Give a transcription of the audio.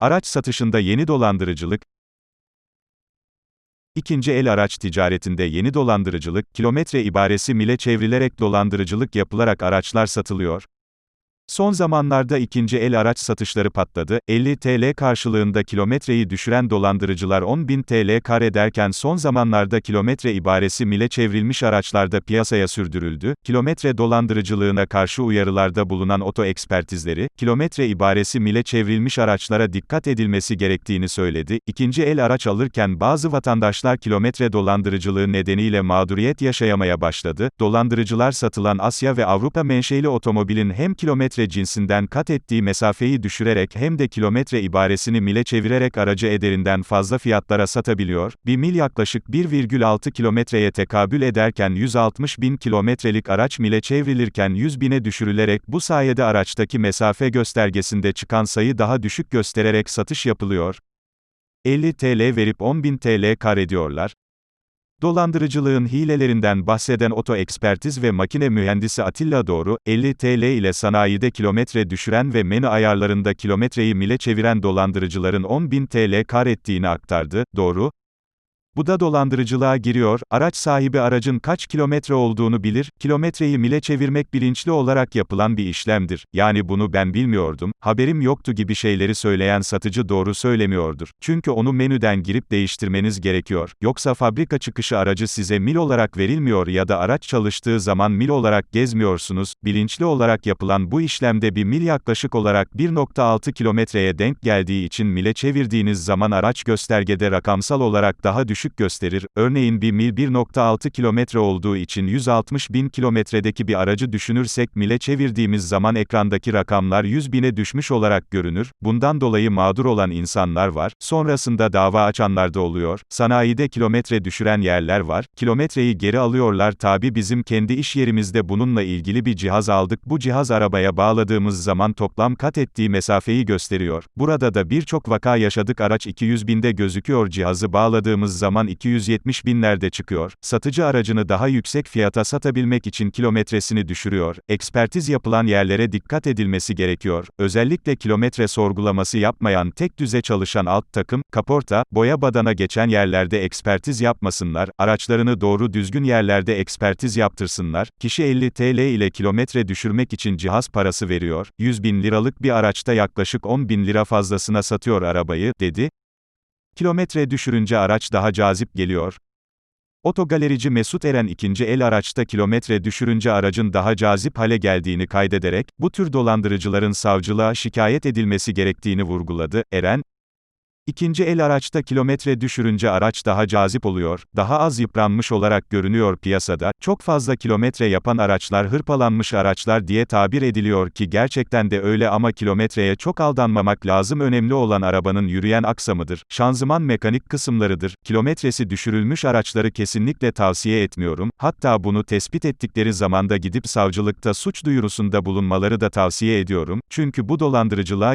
Araç satışında yeni dolandırıcılık, İkinci el araç ticaretinde yeni dolandırıcılık, kilometre ibaresi mile çevrilerek dolandırıcılık yapılarak araçlar satılıyor. Son zamanlarda ikinci el araç satışları patladı, 50 TL karşılığında kilometreyi düşüren dolandırıcılar 10.000 TL kar ederken son zamanlarda kilometre ibaresi mile çevrilmiş araçlarda piyasaya sürdürüldü, kilometre dolandırıcılığına karşı uyarılarda bulunan oto ekspertizleri, kilometre ibaresi mile çevrilmiş araçlara dikkat edilmesi gerektiğini söyledi, İkinci el araç alırken bazı vatandaşlar kilometre dolandırıcılığı nedeniyle mağduriyet yaşayamaya başladı, dolandırıcılar satılan Asya ve Avrupa menşeli otomobilin hem kilometre kilometre cinsinden kat ettiği mesafeyi düşürerek hem de kilometre ibaresini mile çevirerek aracı ederinden fazla fiyatlara satabiliyor, bir mil yaklaşık 1,6 kilometreye tekabül ederken 160 bin kilometrelik araç mile çevrilirken 100 bine düşürülerek bu sayede araçtaki mesafe göstergesinde çıkan sayı daha düşük göstererek satış yapılıyor. 50 TL verip 10 bin TL kar ediyorlar. Dolandırıcılığın hilelerinden bahseden oto ekspertiz ve makine mühendisi Atilla Doğru, 50 TL ile sanayide kilometre düşüren ve menü ayarlarında kilometreyi mile çeviren dolandırıcıların 10.000 TL kar ettiğini aktardı. Doğru, bu da dolandırıcılığa giriyor, araç sahibi aracın kaç kilometre olduğunu bilir, kilometreyi mile çevirmek bilinçli olarak yapılan bir işlemdir. Yani bunu ben bilmiyordum, haberim yoktu gibi şeyleri söyleyen satıcı doğru söylemiyordur. Çünkü onu menüden girip değiştirmeniz gerekiyor. Yoksa fabrika çıkışı aracı size mil olarak verilmiyor ya da araç çalıştığı zaman mil olarak gezmiyorsunuz. Bilinçli olarak yapılan bu işlemde bir mil yaklaşık olarak 1.6 kilometreye denk geldiği için mile çevirdiğiniz zaman araç göstergede rakamsal olarak daha düşük düşük gösterir, örneğin bir mil 1.6 kilometre olduğu için 160 bin kilometredeki bir aracı düşünürsek mile çevirdiğimiz zaman ekrandaki rakamlar 100 bine düşmüş olarak görünür, bundan dolayı mağdur olan insanlar var, sonrasında dava açanlar da oluyor, sanayide kilometre düşüren yerler var, kilometreyi geri alıyorlar. Tabi bizim kendi iş yerimizde bununla ilgili bir cihaz aldık, bu cihaz arabaya bağladığımız zaman toplam kat ettiği mesafeyi gösteriyor, burada da birçok vaka yaşadık. Araç 200 binde gözüküyor. Cihazı bağladığımız zaman zaman 270 binlerde çıkıyor, satıcı aracını daha yüksek fiyata satabilmek için kilometresini düşürüyor, ekspertiz yapılan yerlere dikkat edilmesi gerekiyor, özellikle kilometre sorgulaması yapmayan tek düze çalışan alt takım, kaporta, boya badana geçen yerlerde ekspertiz yapmasınlar, araçlarını doğru düzgün yerlerde ekspertiz yaptırsınlar, kişi 50 TL ile kilometre düşürmek için cihaz parası veriyor, 100 bin liralık bir araçta yaklaşık 10 bin lira fazlasına satıyor arabayı, dedi, Kilometre düşürünce araç daha cazip geliyor. Otogalerici Mesut Eren ikinci el araçta kilometre düşürünce aracın daha cazip hale geldiğini kaydederek, bu tür dolandırıcıların savcılığa şikayet edilmesi gerektiğini vurguladı. Eren, İkinci el araçta kilometre düşürünce araç daha cazip oluyor, daha az yıpranmış olarak görünüyor piyasada, çok fazla kilometre yapan araçlar hırpalanmış araçlar diye tabir ediliyor ki gerçekten de öyle ama kilometreye çok aldanmamak lazım. Önemli olan arabanın yürüyen aksamıdır, şanzıman mekanik kısımlarıdır, kilometresi düşürülmüş araçları kesinlikle tavsiye etmiyorum, hatta bunu tespit ettikleri zamanda gidip savcılıkta suç duyurusunda bulunmaları da tavsiye ediyorum, çünkü bu dolandırıcılığa